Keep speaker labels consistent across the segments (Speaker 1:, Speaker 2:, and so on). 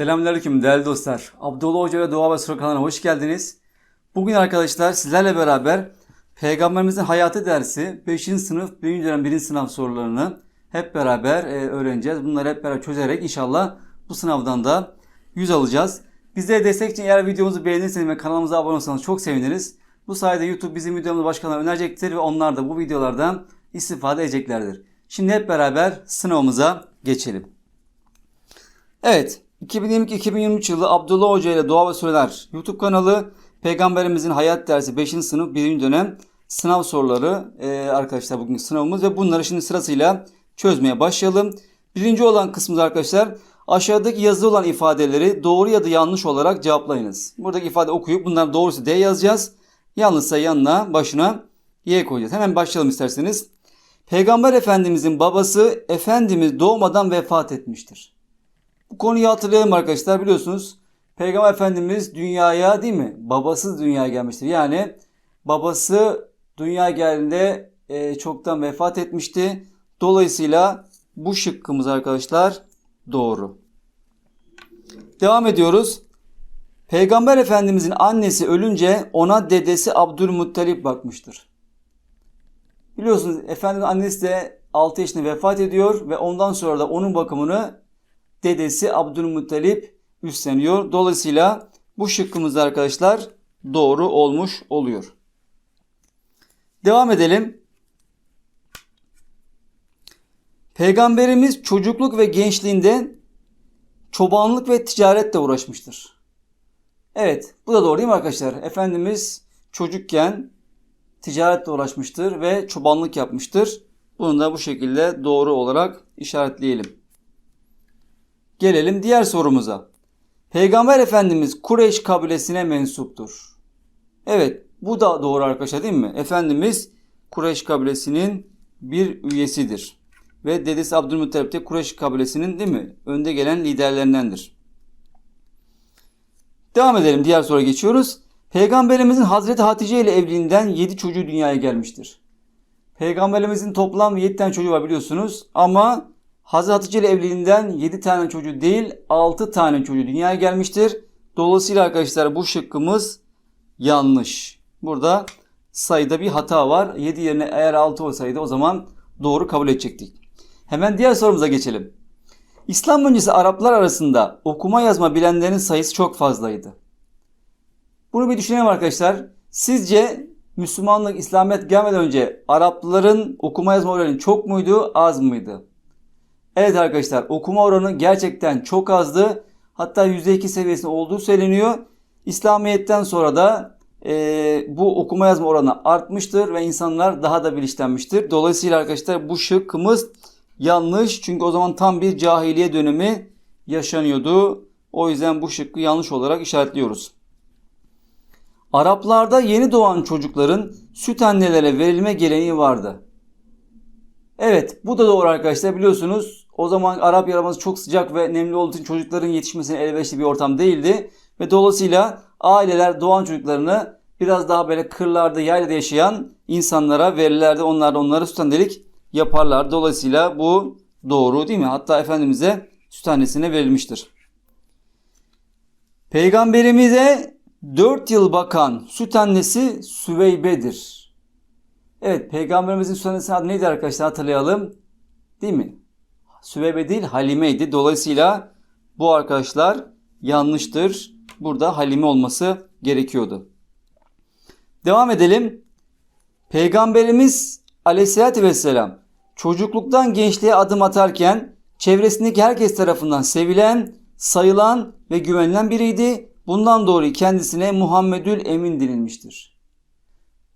Speaker 1: Selamünaleyküm değerli dostlar. Abdullah Hoca ve Doğa ve Soru kanalına hoş geldiniz. Bugün arkadaşlar sizlerle beraber Peygamberimizin hayatı dersi 5. sınıf 1. dönem 1. sınav sorularını hep beraber e, öğreneceğiz. Bunları hep beraber çözerek inşallah bu sınavdan da 100 alacağız. Bizlere destek için eğer videomuzu beğenirseniz ve kanalımıza abone olursanız çok seviniriz. Bu sayede YouTube bizim videomuzu başkalarına önerecektir ve onlar da bu videolardan istifade edeceklerdir. Şimdi hep beraber sınavımıza geçelim. Evet, 2022-2023 yılı Abdullah Hoca ile Doğa ve Süreler YouTube kanalı Peygamberimizin Hayat Dersi 5. sınıf 1. dönem sınav soruları ee, arkadaşlar bugün sınavımız ve bunları şimdi sırasıyla çözmeye başlayalım. Birinci olan kısmımız arkadaşlar aşağıdaki yazılı olan ifadeleri doğru ya da yanlış olarak cevaplayınız. Buradaki ifade okuyup bunlar doğrusu D yazacağız. Yanlışsa yanına başına Y koyacağız. Hemen başlayalım isterseniz. Peygamber Efendimizin babası Efendimiz doğmadan vefat etmiştir. Bu konuyu hatırlayalım arkadaşlar biliyorsunuz. Peygamber Efendimiz dünyaya değil mi? Babasız dünyaya gelmiştir. Yani babası dünyaya geldiğinde e, çoktan vefat etmişti. Dolayısıyla bu şıkkımız arkadaşlar doğru. Devam ediyoruz. Peygamber Efendimizin annesi ölünce ona dedesi Abdülmuttalip bakmıştır. Biliyorsunuz Efendimiz annesi de 6 yaşında vefat ediyor ve ondan sonra da onun bakımını dedesi Abdülmuttalip üstleniyor. Dolayısıyla bu şıkkımız arkadaşlar doğru olmuş oluyor. Devam edelim. Peygamberimiz çocukluk ve gençliğinde çobanlık ve ticaretle uğraşmıştır. Evet bu da doğru değil mi arkadaşlar? Efendimiz çocukken ticaretle uğraşmıştır ve çobanlık yapmıştır. Bunu da bu şekilde doğru olarak işaretleyelim. Gelelim diğer sorumuza. Peygamber Efendimiz Kureyş kabilesine mensuptur. Evet bu da doğru arkadaşlar değil mi? Efendimiz Kureyş kabilesinin bir üyesidir. Ve dedesi Abdülmuttalip de Kureyş kabilesinin değil mi? Önde gelen liderlerindendir. Devam edelim diğer soruya geçiyoruz. Peygamberimizin Hazreti Hatice ile evliliğinden 7 çocuğu dünyaya gelmiştir. Peygamberimizin toplam 7 tane çocuğu var biliyorsunuz ama Hazreti Hatice ile evliliğinden 7 tane çocuğu değil 6 tane çocuğu dünyaya gelmiştir. Dolayısıyla arkadaşlar bu şıkkımız yanlış. Burada sayıda bir hata var. 7 yerine eğer 6 olsaydı o zaman doğru kabul edecektik. Hemen diğer sorumuza geçelim. İslam öncesi Araplar arasında okuma yazma bilenlerin sayısı çok fazlaydı. Bunu bir düşünelim arkadaşlar. Sizce Müslümanlık, İslamiyet gelmeden önce Arapların okuma yazma oranı çok muydu, az mıydı? Evet arkadaşlar okuma oranı gerçekten çok azdı. Hatta %2 seviyesinde olduğu söyleniyor. İslamiyet'ten sonra da e, bu okuma yazma oranı artmıştır ve insanlar daha da bilinçlenmiştir. Dolayısıyla arkadaşlar bu şıkkımız yanlış. Çünkü o zaman tam bir cahiliye dönemi yaşanıyordu. O yüzden bu şıkkı yanlış olarak işaretliyoruz. Araplarda yeni doğan çocukların süt annelere verilme geleneği vardı. Evet bu da doğru arkadaşlar biliyorsunuz o zaman Arap Yarımadası çok sıcak ve nemli olduğu için çocukların yetişmesine elverişli bir ortam değildi. Ve dolayısıyla aileler doğan çocuklarını biraz daha böyle kırlarda yaylada yaşayan insanlara verirlerdi. Onlar da onlara süt annelik yaparlar. Dolayısıyla bu doğru değil mi? Hatta Efendimiz'e süt annesine verilmiştir. Peygamberimize 4 yıl bakan süt annesi Süveybe'dir. Evet peygamberimizin süt annesinin adı neydi arkadaşlar hatırlayalım. Değil mi? Süveybe değil Halime'ydi. Dolayısıyla bu arkadaşlar yanlıştır. Burada Halime olması gerekiyordu. Devam edelim. Peygamberimiz aleyhissalatü vesselam çocukluktan gençliğe adım atarken çevresindeki herkes tarafından sevilen, sayılan ve güvenilen biriydi. Bundan dolayı kendisine Muhammedül Emin denilmiştir.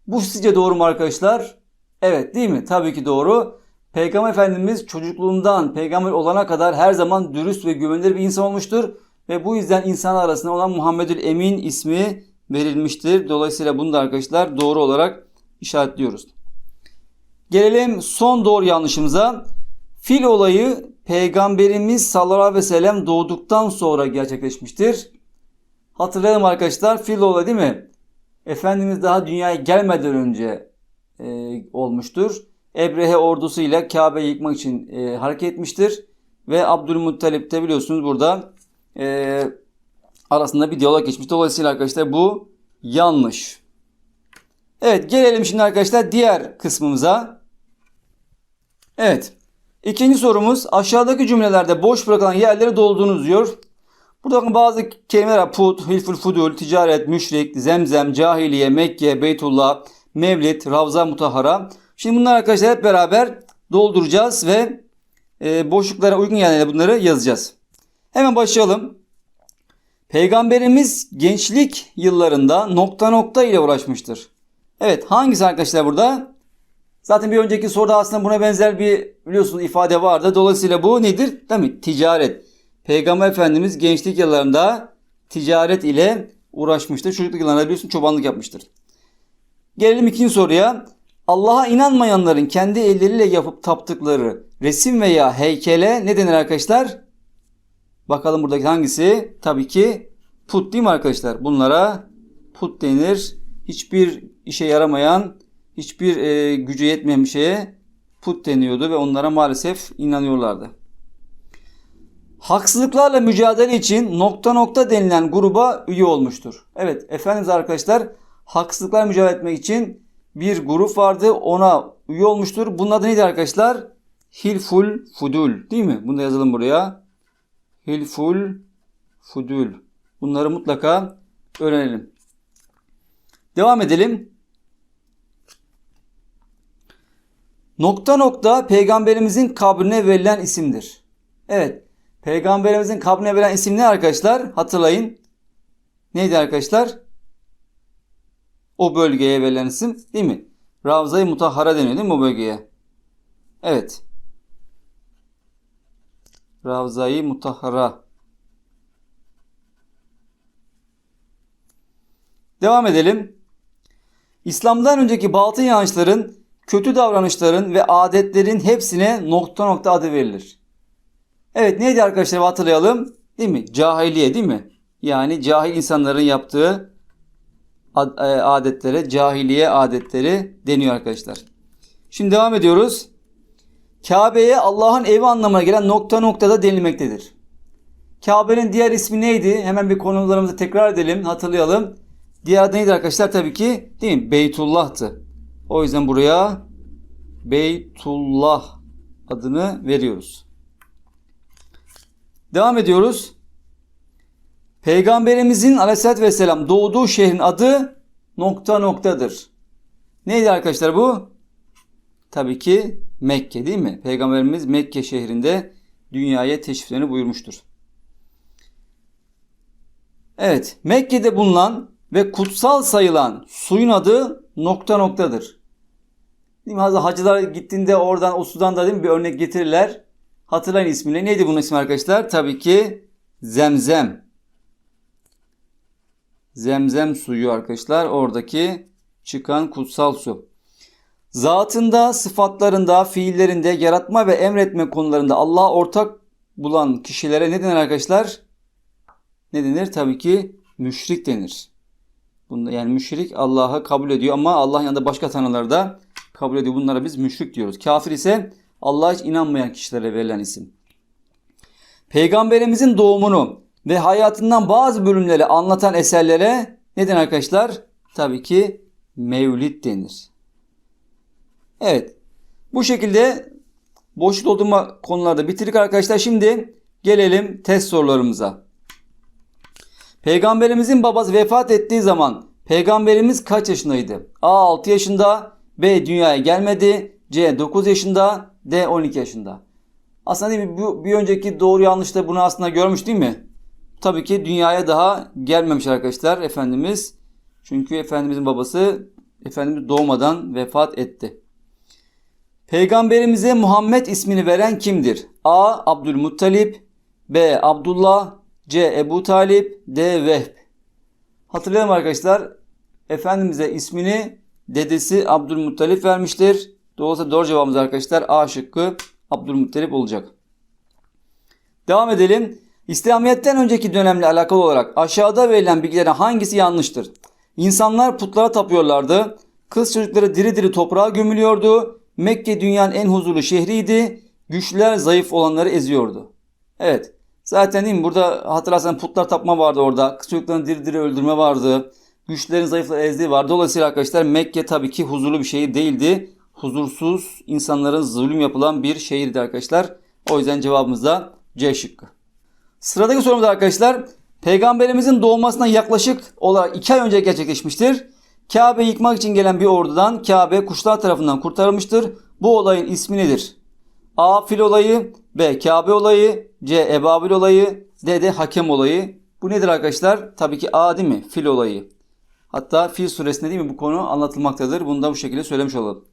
Speaker 1: Bu sizce doğru mu arkadaşlar? Evet değil mi? Tabii ki doğru. Peygamber Efendimiz çocukluğundan peygamber olana kadar her zaman dürüst ve güvenilir bir insan olmuştur. Ve bu yüzden insan arasında olan Muhammedül Emin ismi verilmiştir. Dolayısıyla bunu da arkadaşlar doğru olarak işaretliyoruz. Gelelim son doğru yanlışımıza. Fil olayı Peygamberimiz sallallahu aleyhi ve sellem doğduktan sonra gerçekleşmiştir. Hatırlayalım arkadaşlar fil olayı değil mi? Efendimiz daha dünyaya gelmeden önce e, olmuştur. Ebrehe ordusuyla Kabe'yi yıkmak için e, hareket etmiştir. Ve Abdülmuttalip de biliyorsunuz burada e, arasında bir diyalog geçmiş. Dolayısıyla arkadaşlar bu yanlış. Evet gelelim şimdi arkadaşlar diğer kısmımıza. Evet. İkinci sorumuz aşağıdaki cümlelerde boş bırakılan yerleri doldurunuz diyor. Burada bakın bazı kelimeler var. Put, hilful fudul, ticaret, müşrik, zemzem, cahiliye, Mekke, Beytullah, Mevlid, Ravza Mutahara. Şimdi bunlar arkadaşlar hep beraber dolduracağız ve e, boşluklara uygun yerlere bunları yazacağız. Hemen başlayalım. Peygamberimiz gençlik yıllarında nokta nokta ile uğraşmıştır. Evet hangisi arkadaşlar burada? Zaten bir önceki soruda aslında buna benzer bir biliyorsunuz ifade vardı. Dolayısıyla bu nedir? Değil mi? Ticaret. Peygamber Efendimiz gençlik yıllarında ticaret ile uğraşmıştır. Çocukluk yıllarında biliyorsun çobanlık yapmıştır. Gelelim ikinci soruya. Allah'a inanmayanların kendi elleriyle yapıp taptıkları resim veya heykele ne denir arkadaşlar? Bakalım buradaki hangisi? Tabii ki put değil mi arkadaşlar? Bunlara put denir. Hiçbir işe yaramayan, hiçbir e, gücü yetmeyen bir şeye put deniyordu ve onlara maalesef inanıyorlardı. Haksızlıklarla mücadele için nokta nokta denilen gruba üye olmuştur. Evet Efendimiz arkadaşlar haksızlıklarla mücadele etmek için bir grup vardı ona üye olmuştur. Bunun adı neydi arkadaşlar? Hilful Fudul değil mi? Bunu da yazalım buraya. Hilful Fudul. Bunları mutlaka öğrenelim. Devam edelim. Nokta nokta peygamberimizin kabrine verilen isimdir. Evet. Peygamberimizin kabrine verilen isim ne arkadaşlar? Hatırlayın. Neydi arkadaşlar? O bölgeye verilen değil mi? Ravza-i Mutahhara deniyor değil mi o bölgeye? Evet. Ravza-i Mutahhara. Devam edelim. İslam'dan önceki batıl inançların, kötü davranışların ve adetlerin hepsine nokta nokta adı verilir. Evet neydi arkadaşlar hatırlayalım? Değil mi? Cahiliye değil mi? Yani cahil insanların yaptığı adetlere cahiliye adetleri deniyor arkadaşlar. Şimdi devam ediyoruz. Kabe'ye Allah'ın evi anlamına gelen nokta noktada denilmektedir. Kabe'nin diğer ismi neydi? Hemen bir konularımızı tekrar edelim, hatırlayalım. Diğer adı neydi arkadaşlar? Tabii ki değil mi? Beytullah'tı. O yüzden buraya Beytullah adını veriyoruz. Devam ediyoruz. Peygamberimizin aleyhissalatü vesselam doğduğu şehrin adı nokta noktadır. Neydi arkadaşlar bu? Tabii ki Mekke değil mi? Peygamberimiz Mekke şehrinde dünyaya teşriflerini buyurmuştur. Evet, Mekke'de bulunan ve kutsal sayılan suyun adı nokta noktadır. Değil mi? Hacılar gittiğinde oradan o sudan da değil mi bir örnek getirirler. Hatırlayın ismini. Neydi bunun ismi arkadaşlar? Tabii ki zemzem. Zemzem suyu arkadaşlar. Oradaki çıkan kutsal su. Zatında, sıfatlarında, fiillerinde, yaratma ve emretme konularında Allah'a ortak bulan kişilere ne denir arkadaşlar? Ne denir? Tabii ki müşrik denir. Bunda yani müşrik Allah'ı kabul ediyor ama Allah'ın yanında başka tanrıları da kabul ediyor. Bunlara biz müşrik diyoruz. Kafir ise Allah'a hiç inanmayan kişilere verilen isim. Peygamberimizin doğumunu ve hayatından bazı bölümleri anlatan eserlere neden arkadaşlar? Tabii ki mevlid denir. Evet. Bu şekilde boşluk doldurma konularda bitirdik arkadaşlar. Şimdi gelelim test sorularımıza. Peygamberimizin babası vefat ettiği zaman peygamberimiz kaç yaşındaydı? A 6 yaşında, B dünyaya gelmedi, C 9 yaşında, D 12 yaşında. Aslında değil mi? Bu, bir önceki doğru yanlış da bunu aslında görmüş değil mi? Tabii ki dünyaya daha gelmemiş arkadaşlar Efendimiz. Çünkü Efendimizin babası Efendimiz doğmadan vefat etti. Peygamberimize Muhammed ismini veren kimdir? A. Abdülmuttalip B. Abdullah C. Ebu Talip D. Vehb Hatırlayalım arkadaşlar. Efendimiz'e ismini dedesi Abdülmuttalip vermiştir. Dolayısıyla doğru cevabımız arkadaşlar A şıkkı Abdülmuttalip olacak. Devam edelim. İslamiyet'ten önceki dönemle alakalı olarak aşağıda verilen bilgilerin hangisi yanlıştır? İnsanlar putlara tapıyorlardı. Kız çocukları diri diri toprağa gömülüyordu. Mekke dünyanın en huzurlu şehriydi. Güçlüler zayıf olanları eziyordu. Evet. Zaten değil mi? Burada hatırlarsan putlar tapma vardı orada. Kız çocuklarını diri diri öldürme vardı. Güçlerin zayıfları ezdiği var. Dolayısıyla arkadaşlar Mekke tabii ki huzurlu bir şehir değildi. Huzursuz, insanların zulüm yapılan bir şehirdi arkadaşlar. O yüzden cevabımız da C şıkkı. Sıradaki sorumuz arkadaşlar. Peygamberimizin doğmasına yaklaşık olarak 2 ay önce gerçekleşmiştir. Kabe yıkmak için gelen bir ordudan Kabe kuşlar tarafından kurtarılmıştır. Bu olayın ismi nedir? A. Fil olayı B. Kabe olayı C. Ebabil olayı D. de Hakem olayı. Bu nedir arkadaşlar? Tabii ki A değil mi? Fil olayı. Hatta Fil suresinde değil mi bu konu anlatılmaktadır. Bunu da bu şekilde söylemiş olalım.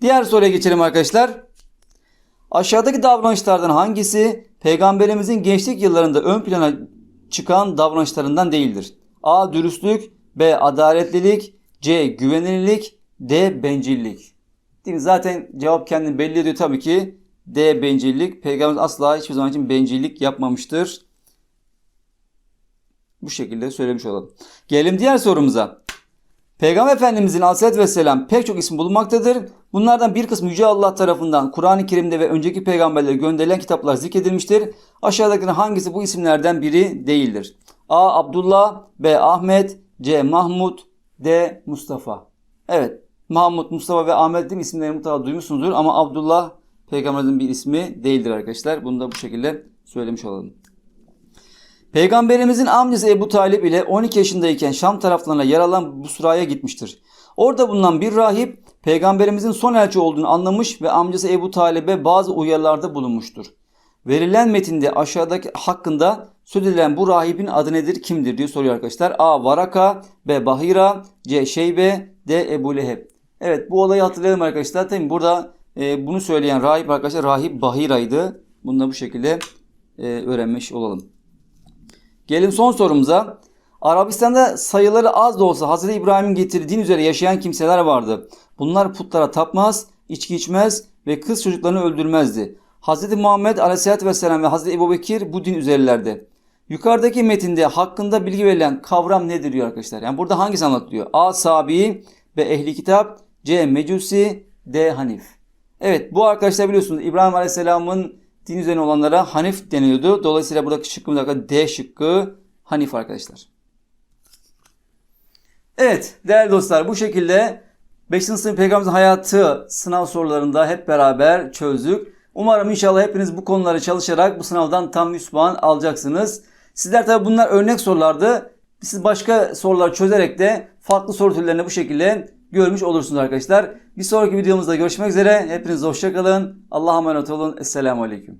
Speaker 1: Diğer soruya geçelim arkadaşlar. Aşağıdaki davranışlardan hangisi peygamberimizin gençlik yıllarında ön plana çıkan davranışlarından değildir? A. Dürüstlük B. Adaletlilik C. Güvenilirlik D. Bencillik. Değil mi? Zaten cevap kendini belli ediyor tabii ki. D. Bencillik. Peygamberimiz asla hiçbir zaman için bencillik yapmamıştır. Bu şekilde söylemiş olalım. Gelelim diğer sorumuza. Peygamber Efendimizin aleyhissalatü vesselam pek çok ismi bulunmaktadır. Bunlardan bir kısmı Yüce Allah tarafından Kur'an-ı Kerim'de ve önceki peygamberlere gönderilen kitaplar zikredilmiştir. Aşağıdakilerin hangisi bu isimlerden biri değildir? A. Abdullah B. Ahmet C. Mahmud D. Mustafa Evet Mahmud, Mustafa ve Ahmet değil mi? isimlerini mutlaka duymuşsunuzdur ama Abdullah peygamberimizin bir ismi değildir arkadaşlar. Bunu da bu şekilde söylemiş olalım. Peygamberimizin amcası Ebu Talip ile 12 yaşındayken Şam taraflarına yer alan Busra'ya gitmiştir. Orada bulunan bir rahip peygamberimizin son elçi olduğunu anlamış ve amcası Ebu Talib'e bazı uyarılarda bulunmuştur. Verilen metinde aşağıdaki hakkında söz edilen bu rahibin adı nedir, kimdir diye soruyor arkadaşlar. A. Varaka B. Bahira C. Şeybe D. Ebu Leheb. Evet bu olayı hatırlayalım arkadaşlar. Tabii burada e, bunu söyleyen rahip arkadaşlar rahip Bahira'ydı. Bunu da bu şekilde e, öğrenmiş olalım. Gelin son sorumuza. Arabistan'da sayıları az da olsa Hazreti İbrahim'in getirdiği din üzere yaşayan kimseler vardı. Bunlar putlara tapmaz, içki içmez ve kız çocuklarını öldürmezdi. Hazreti Muhammed Aleyhisselatü Vesselam ve Hazreti Ebu Bekir bu din üzerlerdi. Yukarıdaki metinde hakkında bilgi verilen kavram nedir diyor arkadaşlar. Yani burada hangisi anlatılıyor? A. Sabi B. Ehli kitap C. Mecusi D. Hanif. Evet bu arkadaşlar biliyorsunuz İbrahim Aleyhisselam'ın din üzerine olanlara Hanif deniyordu. Dolayısıyla buradaki şıkkımız arkadaşlar D şıkkı Hanif arkadaşlar. Evet değerli dostlar bu şekilde 5. sınıf peygamberimizin hayatı sınav sorularında hep beraber çözdük. Umarım inşallah hepiniz bu konuları çalışarak bu sınavdan tam 100 puan alacaksınız. Sizler tabi bunlar örnek sorulardı. Siz başka sorular çözerek de farklı soru türlerini bu şekilde görmüş olursunuz arkadaşlar. Bir sonraki videomuzda görüşmek üzere. Hepiniz hoşçakalın. Allah'a emanet olun. Esselamu Aleyküm.